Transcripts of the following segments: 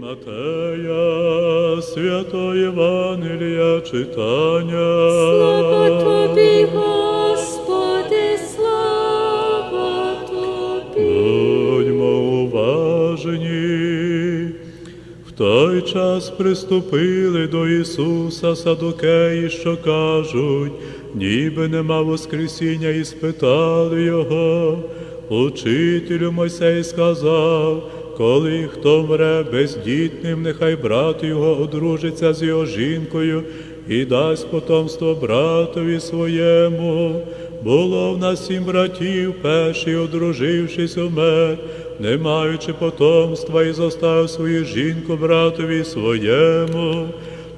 Матея, свято Євангелія читання. Слава тобі, Господи, слава тобі. Будьмо уважні. В той час приступили до Ісуса садукеї, що кажуть, ніби нема Воскресіння, і спитали Його. Учителю Мойсей сказав, коли хто мре бездітним, нехай брат його одружиться з його жінкою і дасть потомство братові своєму. Було в нас сім братів, перший, одружившись, умер, не маючи потомства, і зостав свою жінку братові своєму.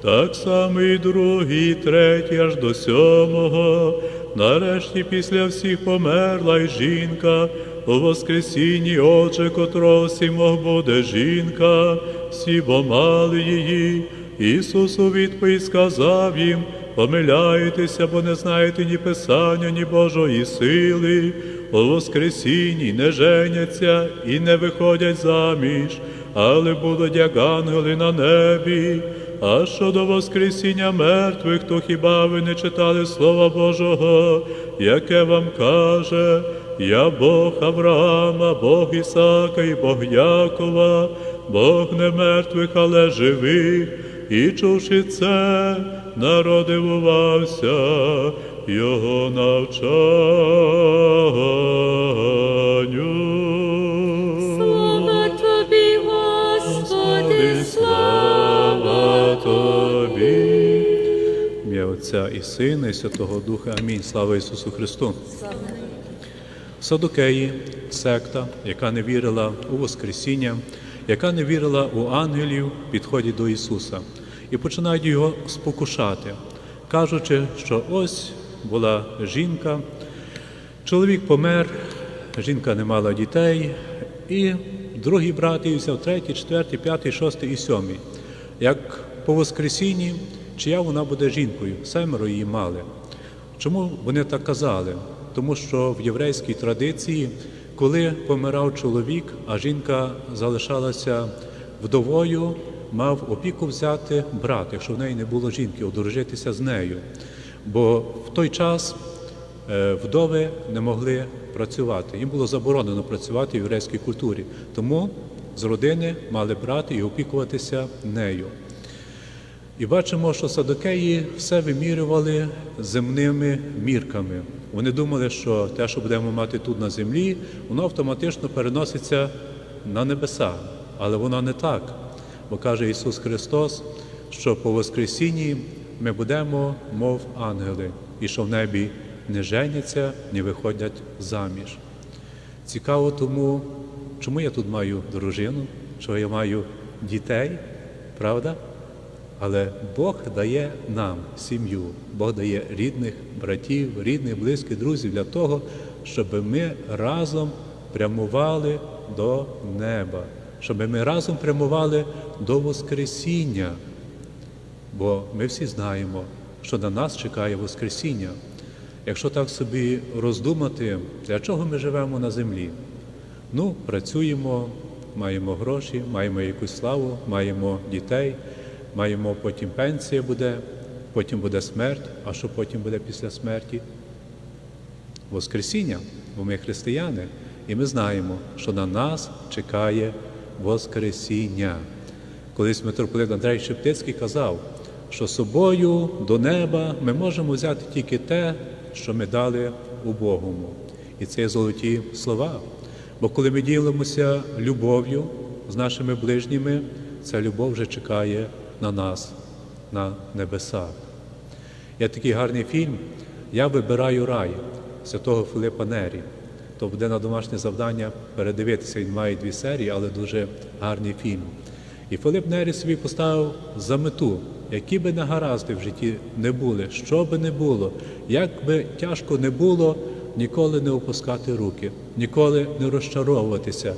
Так само і другий, третій, аж до сьомого. Нарешті після всіх померла й жінка, у воскресінні очі котрого сімох буде жінка, всі бо мали її. Ісус у відповідь сказав їм, помиляєтеся, бо не знаєте ні Писання, ні Божої сили. У воскресінні не женяться і не виходять заміж, але будуть як ангели на небі. А щодо Воскресіння мертвих, то хіба ви не читали Слова Божого, яке вам каже, я Бог Авраама, Бог Ісака і Бог Якова, Бог не мертвих, але живих, і чувши це, народ дивувався Його навчанню. Отця і Сина, і Святого Духа. Амінь. Слава Ісусу Христу. Садокеї, секта, яка не вірила у Воскресіння, яка не вірила у ангелів, підходять до Ісуса і починають його спокушати, кажучи, що ось була жінка, чоловік помер, жінка не мала дітей, і другий брат її взяв третій, четвертий, п'ятий, шостий і сьомий. Як по Воскресінні, чия вона буде жінкою, семеро її мали. Чому вони так казали? Тому що в єврейській традиції, коли помирав чоловік, а жінка залишалася вдовою, мав опіку взяти брат, якщо в неї не було жінки, одружитися з нею. Бо в той час е, вдови не могли працювати. Їм було заборонено працювати в єврейській культурі. Тому з родини мали брати і опікуватися нею. І бачимо, що садокеї все вимірювали земними мірками. Вони думали, що те, що будемо мати тут на землі, воно автоматично переноситься на небеса. Але воно не так. Бо каже Ісус Христос, що по Воскресінні ми будемо, мов ангели, і що в небі не женяться, не виходять заміж. Цікаво тому, чому я тут маю дружину, що я маю дітей, правда? Але Бог дає нам сім'ю, Бог дає рідних братів, рідних, близьких друзів для того, щоб ми разом прямували до неба, щоб ми разом прямували до Воскресіння. Бо ми всі знаємо, що на нас чекає Воскресіння. Якщо так собі роздумати, для чого ми живемо на землі? Ну, працюємо, маємо гроші, маємо якусь славу, маємо дітей, маємо потім пенсія буде, потім буде смерть. А що потім буде після смерті? Воскресіння, бо ми християни, і ми знаємо, що на нас чекає Воскресіння. Колись митрополит Андрей Шептицький казав, що собою до неба ми можемо взяти тільки те, що ми дали убогому. І це є золоті слова. Бо коли ми ділимося любов'ю з нашими ближніми, ця любов вже чекає на нас, на небесах. Є такий гарний фільм Я вибираю рай святого Филипа Нері. То буде на домашнє завдання передивитися. Він має дві серії, але дуже гарний фільм. І Филип Нері собі поставив за мету, які би негаразди в житті не були, що би не було, як би тяжко не було, ніколи не опускати руки, ніколи не розчаровуватися,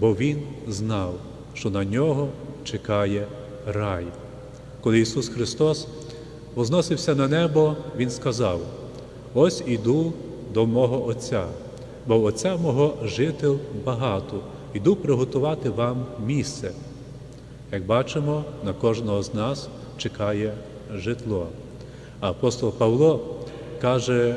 бо він знав, що на нього чекає рай. Коли Ісус Христос возносився на небо, Він сказав: Ось іду до мого Отця, бо в Отця мого жител багато, іду приготувати вам місце. Як бачимо, на кожного з нас чекає житло. Апостол Павло каже,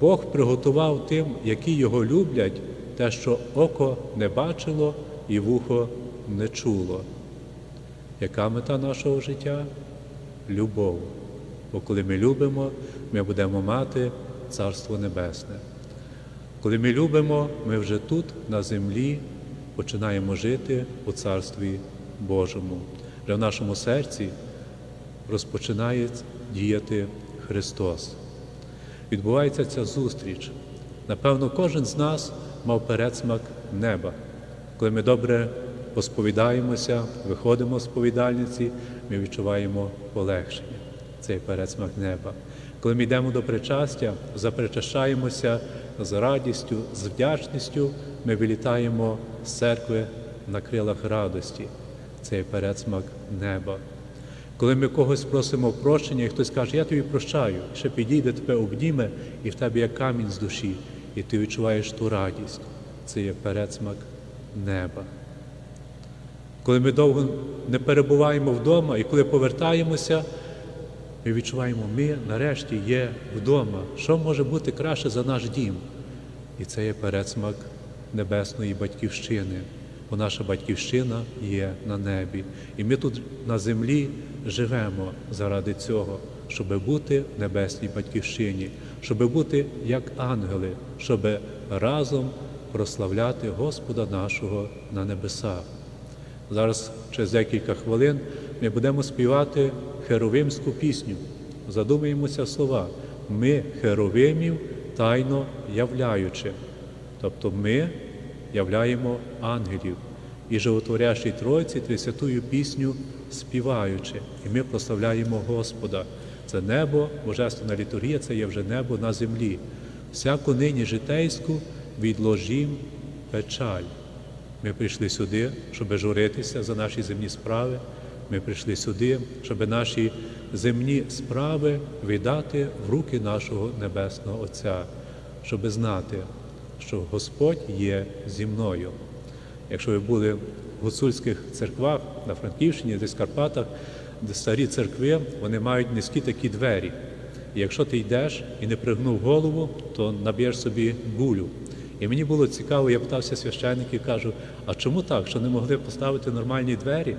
Бог приготував тим, які його люблять, те, що око не бачило і вухо не чуло. Яка мета нашого життя? Любов. Бо коли ми любимо, ми будемо мати Царство Небесне. Коли ми любимо, ми вже тут, на землі, починаємо жити у Царстві Божому. Вже в нашому серці розпочинає діяти Христос. Відбувається ця зустріч. Напевно, кожен з нас мав передсмак неба. Коли ми добре посповідаємося, виходимо з повідальниці, ми відчуваємо полегшення. Цей передсмак неба. Коли ми йдемо до причастя, запричащаємося з радістю, з вдячністю, ми вилітаємо з церкви на крилах радості. Цей передсмак неба. Коли ми когось просимо прощення, і хтось каже, я тобі прощаю, ще підійде, тебе обніме, і в тебе є камінь з душі, і ти відчуваєш ту радість. Це є передсмак неба. Коли ми довго не перебуваємо вдома, і коли повертаємося, ми відчуваємо, ми нарешті є вдома. Що може бути краще за наш дім? І це є передсмак небесної батьківщини, бо наша батьківщина є на небі. І ми тут на землі живемо заради цього, щоб бути в небесній батьківщині, щоб бути як ангели, щоб разом прославляти Господа нашого на небесах. Зараз через декілька хвилин ми будемо співати херовимську пісню. Задумаємося слова. Ми херовимів тайно являючи. Тобто ми являємо ангелів і животворящій Тройці Трисвятую пісню співаючи. І ми прославляємо Господа. Це небо, божественна літургія, це є вже небо на землі. Всяку нині житейську відложім печаль. Ми прийшли сюди, щоб журитися за наші земні справи. Ми прийшли сюди, щоб наші земні справи віддати в руки нашого Небесного Отця, щоб знати, що Господь є зі мною. Якщо ви були в гуцульських церквах на Франківщині, десь в Карпатах, де старі церкви, вони мають низькі такі двері. І якщо ти йдеш і не пригнув голову, то наб'єш собі булю. І мені було цікаво, я питався священників, кажу, а чому так, що не могли поставити нормальні двері?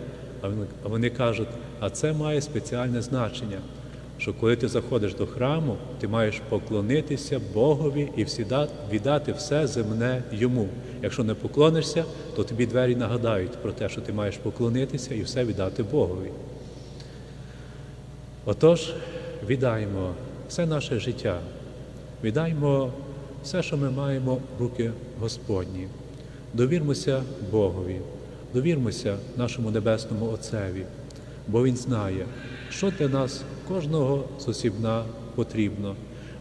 А вони, кажуть, а це має спеціальне значення, що коли ти заходиш до храму, ти маєш поклонитися Богові і віддати все земне йому. Якщо не поклонишся, то тобі двері нагадають про те, що ти маєш поклонитися і все віддати Богові. Отож, віддаємо все наше життя, віддаємо все, що ми маємо руки Господні. Довірмося Богові, довірмося нашому Небесному Отцеві, бо Він знає, що для нас кожного сусібна потрібно.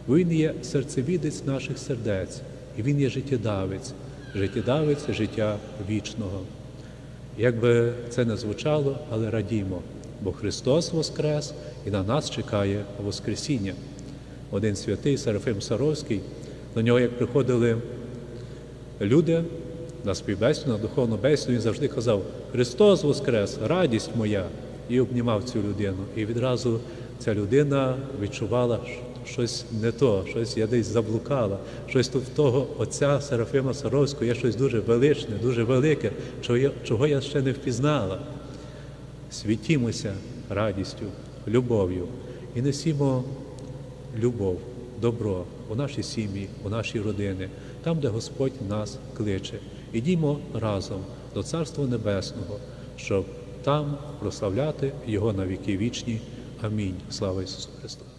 Бо Він є серцевідець наших сердець, і Він є життєдавець, життєдавець життя вічного. Як би це не звучало, але радімо, бо Христос Воскрес і на нас чекає Воскресіння. Один святий Серафим Саровський, до нього, як приходили люди на співбесіду, на духовну бесіду, він завжди казав: Христос Воскрес, радість моя! І обнімав цю людину. І відразу ця людина відчувала щось не то, щось я десь заблукала, щось тут в того отця Серафима Саровського є щось дуже величне, дуже велике, чого я, ще не впізнала. Світімося радістю, любов'ю і несімо любов, добро у наші сім'ї, у наші родини, там, де Господь нас кличе. Ідімо разом до Царства Небесного, щоб там прославляти Його на віки вічні. Амінь. Слава Ісусу Христу!